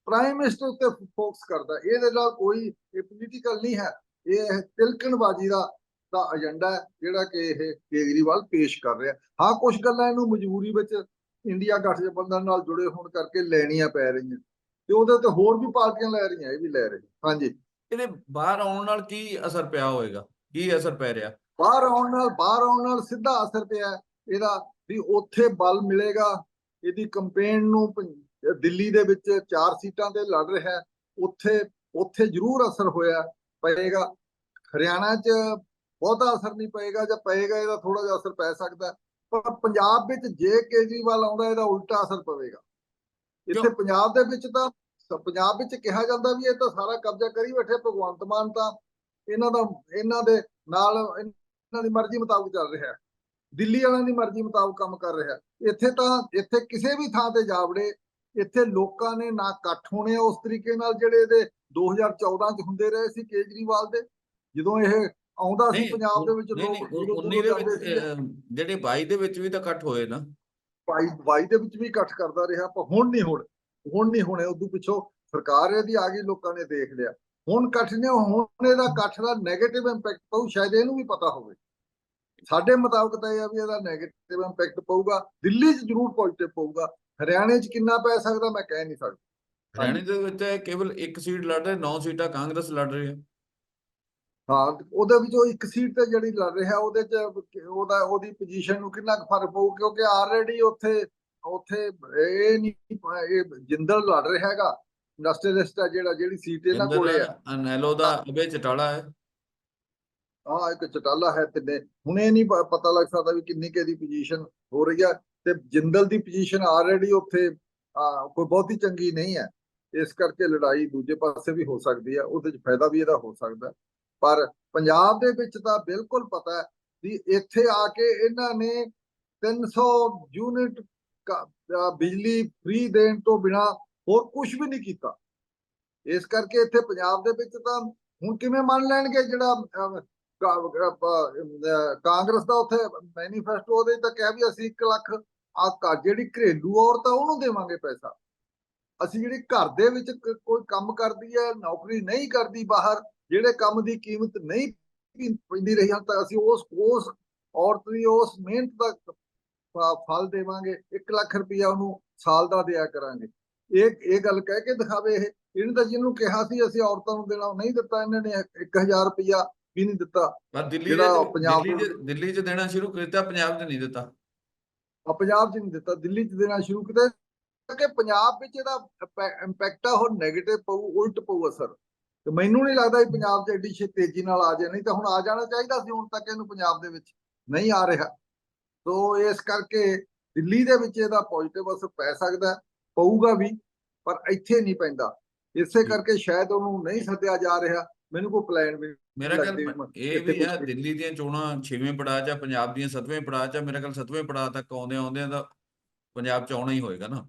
ਪ੍ਰਾਈਮ ਮਿਨਿਸਟਰ ਉੱਤੇ ਫੋਕਸ ਕਰਦਾ ਇਹਦੇ ਨਾਲ ਕੋਈ ਪੋਲੀਟੀਕਲ ਨਹੀਂ ਹੈ। ਇਹ ਤਿਲਕਣਬਾਜ਼ੀ ਦਾ ਦਾ ਏਜੰਡਾ ਜਿਹੜਾ ਕਿ ਇਹ ਕੇਜਰੀਵਾਲ ਪੇਸ਼ ਕਰ ਰਿਹਾ ਹਾਂ। ਕੁਝ ਗੱਲਾਂ ਇਹਨੂੰ ਮਜਬੂਰੀ ਵਿੱਚ ਇੰਡੀਆ ਗਠਜੋਬੰਧਨ ਨਾਲ ਜੁੜੇ ਹੋਣ ਕਰਕੇ ਲੈਣੀਆਂ ਪੈ ਰਹੀਆਂ। ਤੇ ਉਹਦੇ ਤੇ ਹੋਰ ਵੀ ਪਾਰਟੀਆਂ ਲੈ ਰਹੀਆਂ, ਇਹ ਵੀ ਲੈ ਰਹੀਆਂ। ਹਾਂਜੀ। ਇਹਦੇ ਬਾਹਰ ਆਉਣ ਨਾਲ ਕੀ ਅਸਰ ਪਿਆ ਹੋਏਗਾ? ਕੀ ਅਸਰ ਪੈ ਰਿਹਾ? ਬਾਹਰ ਆਉਣ ਨਾਲ ਬਾਹਰ ਆਉਣ ਨਾਲ ਸਿੱਧਾ ਅਸਰ ਪਿਆ ਇਹਦਾ ਵੀ ਉੱਥੇ ਬਲ ਮਿਲੇਗਾ। ਇਹਦੀ ਕੰਪੇਨ ਨੂੰ ਦਿੱਲੀ ਦੇ ਵਿੱਚ ਚਾਰ ਸੀਟਾਂ ਤੇ ਲੜ ਰਿਹਾ ਉੱਥੇ ਉੱਥੇ ਜ਼ਰੂਰ ਅਸਰ ਹੋਇਆ ਪਏਗਾ ਹਰਿਆਣਾ 'ਚ ਬਹੁਤਾ ਅਸਰ ਨਹੀਂ ਪਏਗਾ ਜਾਂ ਪਏਗਾ ਇਹਦਾ ਥੋੜਾ ਜਿਹਾ ਅਸਰ ਪੈ ਸਕਦਾ। ਪਰ ਪੰਜਾਬ ਵਿੱਚ ਜੇ ਕੇਜਰੀਵਾਲ ਆਉਂਦਾ ਇਹਦਾ ਉਲਟਾ ਅਸਰ ਪਵੇਗਾ। ਇੱਥੇ? ਪੰਜਾਬ ਦੇ ਵਿੱਚ ਤਾਂ ਪੰਜਾਬ ਵਿੱਚ ਕਿਹਾ ਜਾਂਦਾ ਵੀ ਇਹ ਤਾਂ ਸਾਰਾ ਕਬਜ਼ਾ ਕਰੀ ਬੈਠੇ ਭਗਵੰਤ ਮਾਨ ਤਾਂ। ਇਹਨਾਂ ਦਾ ਇਹਨਾਂ ਦੇ ਨਾਲ ਇਹਨਾਂ ਦੀ ਮਰਜ਼ੀ ਮੁਤਾਬਕ ਚੱਲ ਰਿਹਾ ਹੈ। ਦਿੱਲੀ ਵਾਲਿਆਂ ਦੀ ਮਰਜ਼ੀ ਮੁਤਾਬਕ ਕੰਮ ਕਰ ਰਿਹਾ। ਇੱਥੇ ਤਾਂ ਇੱਥੇ ਕਿਸੇ ਵੀ ਥਾਂ ਤੇ ਜਾਵੜੇ ਇੱਥੇ ਲੋਕਾਂ ਨੇ ਨਾ ਇਕੱਠ ਹੋਣੇ ਉਸ ਤਰੀਕੇ ਨਾਲ ਜਿਹੜੇ ਇਹਦੇ 2014 ਚ ਹੁੰਦੇ ਰਹੇ ਸੀ ਕੇਜਰੀਵਾਲ ਦੇ। ਜਦੋਂ ਇਹ ਆਉਂਦਾ ਸੀ ਪੰਜਾਬ ਦੇ ਵਿੱਚ ਲੋਕ ਨਹੀਂ ਜਦੋਂ 19 ਦੇ ਵਿੱਚ ਜਿਹੜੇ 22 ਦੇ ਵਿੱਚ ਵੀ ਤਾਂ ਇਕੱਠ ਹੋਏ ਨਾ। 22 ਦੇ ਵਿੱਚ ਵੀ ਇਕੱਠ ਕਰਦਾ ਰਿਹਾ ਪਰ ਹੁਣ ਨਹੀਂ ਹੁਣ ਹੁਣ ਨਹੀਂ ਹੋਣੇ। ਉਦੋਂ ਪਿੱਛੋਂ ਸਰਕਾਰ ਇਹਦੀ ਆ ਗਈ ਲੋਕਾਂ ਨੇ ਦੇਖ ਲਿਆ। ਹੁਣ ਇਕੱਠ ਨੇ ਹੁਣ ਇਹਦਾ ਇਕੱਠ ਦਾ 네ਗੇਟਿਵ ਇੰਪੈਕਟ ਪਊ ਸ਼ਾਇਦ ਇਹਨੂੰ ਵੀ ਪਤਾ ਹੋਵੇ। ਸਾਡੇ ਮੁਤਾਬਕ ਤਾਂ ਇਹ ਆ ਵੀ ਇਹਦਾ 네ਗੇਟਿਵ ਇੰਪੈਕਟ ਪਊਗਾ ਦਿੱਲੀ 'ਚ ਜ਼ਰੂਰ ਪੋਜ਼ਿਟਿਵ ਪਊਗਾ। ਹਰਿਆਣੇ 'ਚ ਕਿੰਨਾ ਪੈ ਸਕਦਾ ਮੈਂ ਕਹਿ ਨਹੀਂ ਸਕਦਾ। ਹਰਿਆਣੇ ਦੇ ਵਿੱਚ ਕੇਵਲ ਇੱਕ ਸੀਟ ਲੜ ਰਹੇ 9 ਸੀਟਾਂ ਕਾਂਗਰਸ ਲੜ ਰਹੀ ਹੈ। ਹਾਂ ਉਹਦੇ ਵਿੱਚੋਂ ਇੱਕ ਸੀਟ ਤੇ ਜਿਹੜੀ ਲੜ ਰਿਹਾ ਉਹਦੇ 'ਚ ਉਹਦਾ ਉਹਦੀ ਪੋਜੀਸ਼ਨ ਨੂੰ ਕਿੰਨਾ ਕੁ ਫ਼ਰਕ ਪਊ ਕਿਉਂਕਿ ਆਲਰੇਡੀ ਉੱਥੇ ਉੱਥੇ ਇਹ ਨਹੀਂ ਇਹ ਜਿੰਦਲ ਲੜ ਰਿਹਾ ਹੈਗਾ। ਇੰਡਸਟਰੀਅਲਿਸਟ ਆ ਜਿਹੜਾ ਜਿਹੜੀ ਸੀਟ ਇਹਨਾਂ ਕੋਲੇ ਆ। ਅਨੈਲੋ ਦਾ ਅਬੇ ਚਟਾਲਾ ਹੈ। ਹਾਂ ਇੱਕ ਚਟਾਲਾ ਹੈ ਤਿੰਨੇ ਹੁਣ ਨਹੀਂ ਪਤਾ ਲੱਗ ਸਕਦਾ ਵੀ ਕਿੰਨੀ ਕੁ ਇਹਦੀ ਪੋਜੀਸ਼ਨ ਹੋ ਰਹੀ ਆ। ਤੇ ਜਿੰਦਲ ਦੀ ਪੋਜੀਸ਼ਨ ਆਲਰੇਡੀ ਉੱਥੇ ਆ, ਕੋਈ ਬਹੁਤੀ ਚੰਗੀ ਨਹੀਂ ਹੈ। ਇਸ ਕਰਕੇ ਲੜਾਈ ਦੂਜੇ ਪਾਸੇ ਵੀ ਹੋ ਸਕਦੀ ਹੈ ਉਹਦੇ 'ਚ ਫਾਇਦਾ ਵੀ ਇਹਦਾ ਹੋ ਸਕਦਾ। ਪਰ ਪੰਜਾਬ ਦੇ ਵਿੱਚ ਤਾਂ ਬਿਲਕੁਲ ਪਤਾ ਹੈ ਵੀ ਇੱਥੇ ਆ ਕੇ ਇਹਨਾਂ ਨੇ 300 ਯੂਨਿਟ ਬਿਜਲੀ ਫ੍ਰੀ ਦੇਣ ਤੋਂ ਬਿਨਾ ਹੋਰ ਕੁਝ ਵੀ ਨਹੀਂ ਕੀਤਾ। ਇਸ ਕਰਕੇ ਇੱਥੇ ਪੰਜਾਬ ਦੇ ਵਿੱਚ ਤਾਂ ਹੁਣ ਕਿਵੇਂ ਮੰਨ ਲੈਣਗੇ ਜਿਹੜਾ ਕਾਂਗਰਸ ਦਾ ਉੱਥੇ ਮੈਨੀਫੈਸਟੋ ਉਹਦੇ ਤਾਂ ਕਿਹਾ ਵੀ ਅਸੀਂ 1 ਲੱਖ ਆ ਘਰ ਜਿਹੜੀ ਘਰੇਲੂ ਔਰਤ ਆ ਉਹਨੂੰ ਦੇਵਾਂਗੇ ਪੈਸਾ। ਅਸੀਂ ਜਿਹੜੀ ਘਰ ਦੇ ਵਿੱਚ ਕੋਈ ਕੰਮ ਕਰਦੀ ਹੈ, ਨੌਕਰੀ ਨਹੀਂ ਕਰਦੀ ਬਾਹਰ, ਜਿਹੜੇ ਕੰਮ ਦੀ ਕੀਮਤ ਨਹੀਂ ਪੈਂਦੀ ਰਹੀ ਹਨ ਤਾਂ ਅਸੀਂ ਉਸ ਉਸ ਔਰਤ ਦੀ ਉਸ ਮਿਹਨਤ ਦਾ ਫਲ ਦੇਵਾਂਗੇ 1 ਲੱਖ ਰੁਪਇਆ ਉਹਨੂੰ ਸਾਲ ਦਾ ਦਿਆ ਕਰਾਂਗੇ। ਇਹ ਇਹ ਗੱਲ ਕਹਿ ਕੇ ਦਿਖਾਵੇ ਇਹ। ਇਹਨੇ ਤਾਂ ਜਿਹਨੂੰ ਕਿਹਾ ਸੀ ਅਸੀਂ ਔਰਤਾਂ ਨੂੰ ਦੇਣਾ ਨਹੀਂ ਦਿੱਤਾ ਇਹਨਾਂ ਨੇ 1000 ਰੁਪਇਆ ਵੀ ਨਹੀਂ ਦਿੱਤਾ। ਪਰ ਦਿੱਲੀ ਦੇ ਪੰਜਾਬ ਦਿੱਲੀ 'ਚ ਦਿੱਲੀ 'ਚ ਦੇਣਾ ਸ਼ੁਰੂ ਕੀਤਾ ਪੰਜਾਬ 'ਚ ਨਹੀਂ ਦਿੱਤਾ। ਆ ਪੰਜਾਬ 'ਚ ਨਹੀਂ ਦਿੱਤਾ ਦਿੱਲੀ 'ਚ ਦੇਣਾ ਸ਼ੁਰੂ ਕੀਤਾ ਕਿ ਪੰਜਾਬ ਵਿੱਚ ਇਹਦਾ ਇੰਪੈਕਟ ਆ ਉਹ 네ਗੇਟਿਵ ਪਊ ਉਲਟ ਪਊ ਅਸਰ। ਤੇ ਮੈਨੂੰ ਨਹੀਂ ਲੱਗਦਾ ਇਹ ਪੰਜਾਬ 'ਚ ਐਡੀ ਛੇ ਤੇਜ਼ੀ ਨਾਲ ਆ ਜਾਏ ਨਹੀਂ ਤਾਂ ਹੁਣ ਆ ਜਾਣਾ ਚਾਹੀਦਾ ਸੀ ਹੁਣ ਤੱਕ ਇਹਨੂੰ ਪੰਜਾਬ ਦੇ ਵਿੱਚ ਨਹੀਂ ਆ ਰਿਹਾ। ਸੋ ਇਸ ਕਰਕੇ ਦਿੱਲੀ ਦੇ ਵਿੱਚ ਇਹਦਾ ਪੋਜ਼ਿਟਿਵ ਅਸਰ ਪੈ ਸਕਦਾ। ਪਊਗਾ ਵੀ ਪਰ ਇੱਥੇ ਨਹੀਂ ਪੈਂਦਾ। ਇਸੇ ਕਰਕੇ ਸ਼ਾਇਦ ਉਹਨੂੰ ਨਹੀਂ ਸੱਦਿਆ ਜਾ ਰਿਹਾ। ਮੈਨੂੰ ਕੋਈ ਪਲਾਨ ਵੀ ਮੇਰਾ ਖਿਆਲ ਇਹ ਵੀ ਕੁਛ- ਦਿੱਲੀ ਦੀਆਂ ਚੋਣਾਂ 6ਵੇਂ ਪੜਾਅ 'ਚ ਆ, ਪੰਜਾਬ ਦੀਆਂ 7ਵੇਂ ਪੜਾਅ 'ਚ ਆ, ਮੇਰਾ ਖਿਆਲ 7ਵੇਂ ਪੜਾਅ ਤੱਕ ਆਉਂਦੇ ਆਉਂਦੇ ਦਾ ਪੰਜਾਬ 'ਚ ਆਉਣਾ ਹੀ ਹੋਏਗਾ ਨਾ।